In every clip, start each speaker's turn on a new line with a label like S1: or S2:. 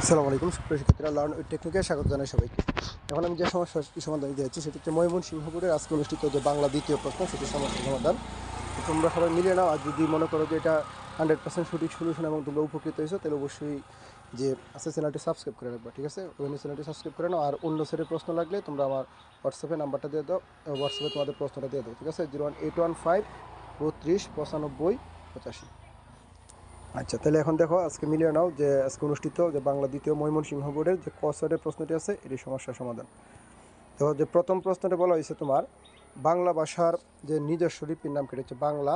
S1: আসসালামু আলাইকুম, সুপ্রিয় লার্ন উইথ টেকনিকে স্বাগত জানাই সবাইকে। এখন আমি যে সমস্যাটি সমাধান দিতে যাচ্ছি, সেটি হচ্ছে ময়মন সিংহপুরের আজকে অনুষ্ঠিত যে বাংলা দ্বিতীয় প্রশ্ন, সেটি সমস্যার সমাধান। তোমরা সবাই মিলে নাও, আর যদি মনে করো যে এটা হান্ড্রেড পার্সেন্ট সঠিক সলিউশন এবং তোমরা উপকৃত হয়েছো, তাহলে অবশ্যই যে আছে চ্যানেলটি সাবস্ক্রাইব করে রাখবা, ঠিক আছে? ওই চ্যানেলটি সাবস্ক্রাইব করে নাও, আর অন্য সেটের প্রশ্ন লাগলে তোমরা আমার হোয়াটসঅ্যাপে নাম্বারটা দিয়ে দাও হোয়াটসঅ্যাপে তোমাদের প্রশ্নটা দিয়ে দাও, ঠিক আছে? Zero one eight one five বত্রিশ, পঁচানব্বই, পঁচাশি। আচ্ছা তাহলে এখন দেখো, আজকে মিলিয়ে নাও যে আজকে অনুষ্ঠিত যে বাংলা দ্বিতীয় ময়মনসিংহ বোর্ডের যে কসরের প্রশ্নটি আছে, এটি সমস্যার সমাধান। দেখো, যে প্রথম প্রশ্নটি বলা হয়েছে তোমার, বাংলা ভাষার যে নিজস্ব লিপির নাম কেটে হচ্ছে বাংলা।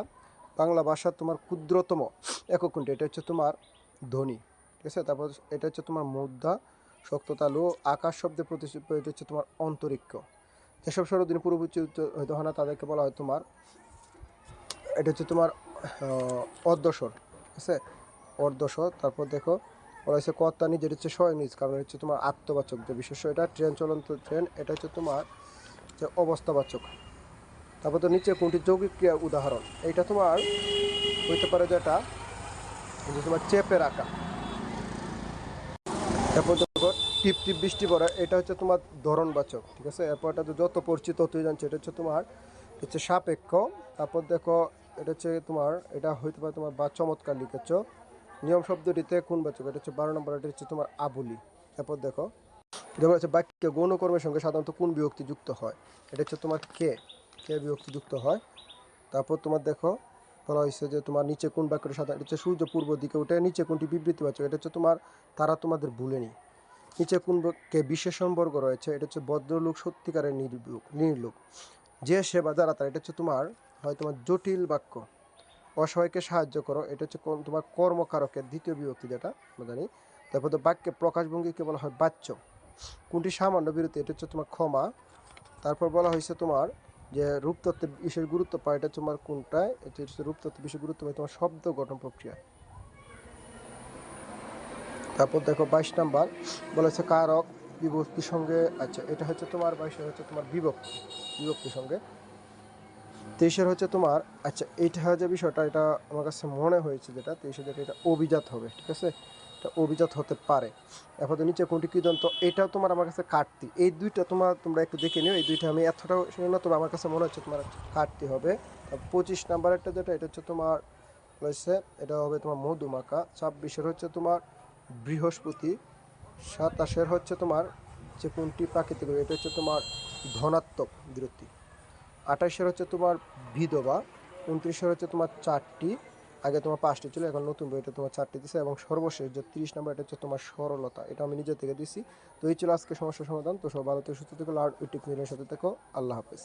S1: বাংলা ভাষার তোমার ক্ষুদ্রতম একক কোনটি? এটা হচ্ছে তোমার ধ্বনি, ঠিক আছে? তারপর এটা হচ্ছে তোমার মুদ্রা শক্ততালু আকাশ শব্দে প্রতিষ্ঠিত, এটা হচ্ছে তোমার অন্তরিক্ষ। যেসব সরদিন পূর্ববর্তী হইতে হয় না, তাদেরকে বলা হয় তোমার, এটা হচ্ছে তোমার অর্ধস্বর। আছে অর্ধস্বর তারপর দেখো, ওরা হচ্ছে কর্তা নিজের হচ্ছে স্বয়ং নিজ, কারণ হচ্ছে তোমার আত্মবাচক যে বিশেষ এটা ট্রেন চলন্ত ট্রেন, এটা হচ্ছে তোমার যে অবস্থাবাচক। তারপর তো নিচে কোনটি যৌগিক ক্রিয়া উদাহরণ, এইটা তোমার হইতে পারে যেটা যে তোমার চেপে রাখা। তারপর দেখো, টিপ টিপ বৃষ্টি পড়ে, এটা হচ্ছে তোমার ধরনবাচক ঠিক আছে? এরপর এটা যত পরিচিত তুই জানছো, এটা হচ্ছে তোমার হচ্ছে সাপেক্ষ। তারপর দেখো এটা হচ্ছে তোমার, এটা হইতে পারে তোমার বা চমৎকার লিখেছ। নিয়ম শব্দটিতে কোন বাচক? এটা হচ্ছে বারো নম্বর, এটা হচ্ছে তোমার আবুলি। তারপর দেখো, যেমন হচ্ছে বাক্যে গৌণকর্মের সঙ্গে সাধারণত কোন বিভক্তি যুক্ত হয়? এটা হচ্ছে তোমার কে কে বিভক্তি যুক্ত হয়? তারপর তোমার দেখো, বলা হয়েছে যে তোমার নিচে কোন বাক্যটি সাধারণ, এটা হচ্ছে সূর্য পূর্ব দিকে উঠে নিচে কোনটি বিবৃতি বাচক? এটা হচ্ছে তোমার, তারা তোমাদের ভুলেনি নিচে কোন কে বিশেষণ বর্গ রয়েছে? এটা হচ্ছে ভদ্রলোক সত্যিকারের নির্লোক নির্লোক। যে সেবা যারা তারা, এটা হচ্ছে তোমার হয় তোমার জটিল বাক্য। অসহায়কে সাহায্য করো, এটা হচ্ছে কোন তোমার কর্মকারকের দ্বিতীয় বিভক্তি যেটা, আমরা জানি। তারপর তো বাক্যে প্রকাশভঙ্গিকে বলা হয়? বাচ্য। কোনটি সামান্য বিরতি? এটা হচ্ছে তোমার ক্ষমা। তারপর বলা হয়েছে তোমার যে রূপতত্ত্বের বিশেষ গুরুত্ব পায়, এটা তোমার কোনটায় এটা হচ্ছে রূপতত্ত্বের বিশেষ গুরুত্ব পায় তোমার শব্দ গঠন প্রক্রিয়া। তারপর দেখো বাইশ নাম্বার, বলা হচ্ছে কারক বিভক্তির সঙ্গে আচ্ছা এটা হচ্ছে তোমার বাইশের হচ্ছে তোমার বিভক্তি। বিভক্তির সঙ্গে। তেইশের হচ্ছে তোমার আচ্ছা এইটা যে বিষয়টা, এটা আমার কাছে মনে হয়েছে যেটা তেইশে যেটা এটা অভিজাত হবে, ঠিক আছে? এটা অভিজাত হতে পারে। এখন নিচে কোনটি কৃদন্ত এটাও তোমার আমার কাছে কাটতি এই দুইটা তোমার, তোমরা একটু দেখে নিও, এই দুইটা আমি এতটাও শুনে না, তবে আমার কাছে মনে হচ্ছে তোমার কাটতি হবে। পঁচিশ নাম্বারেরটা যেটা, এটা হচ্ছে তোমার হচ্ছে এটা হবে তোমার মধুমাকা ছাব্বিশের হচ্ছে তোমার বৃহস্পতি। সাতাশের হচ্ছে তোমার যে কোনটি প্রাকৃতিক, এটা হচ্ছে তোমার ধনাত্মক বিরতি। আঠাশের হচ্ছে তোমার বিধবা, উনত্রিশের হচ্ছে তোমার চারটি, আগে তোমার পাঁচটি ছিল, এখন নতুন বইটা তোমার চারটি দিছে, এবং সর্বশেষ যে তিরিশ নম্বর এটা হচ্ছে তোমার সরলতা, এটা আমি নিজে থেকে দিছি। তো এই ছিল আজকে সমস্যার সমাধান, তো সব ভালো থেকে, সুস্থ থেকে আর ইউটিউব মিলের সাথে থেকো, আল্লাহ হাফেজ।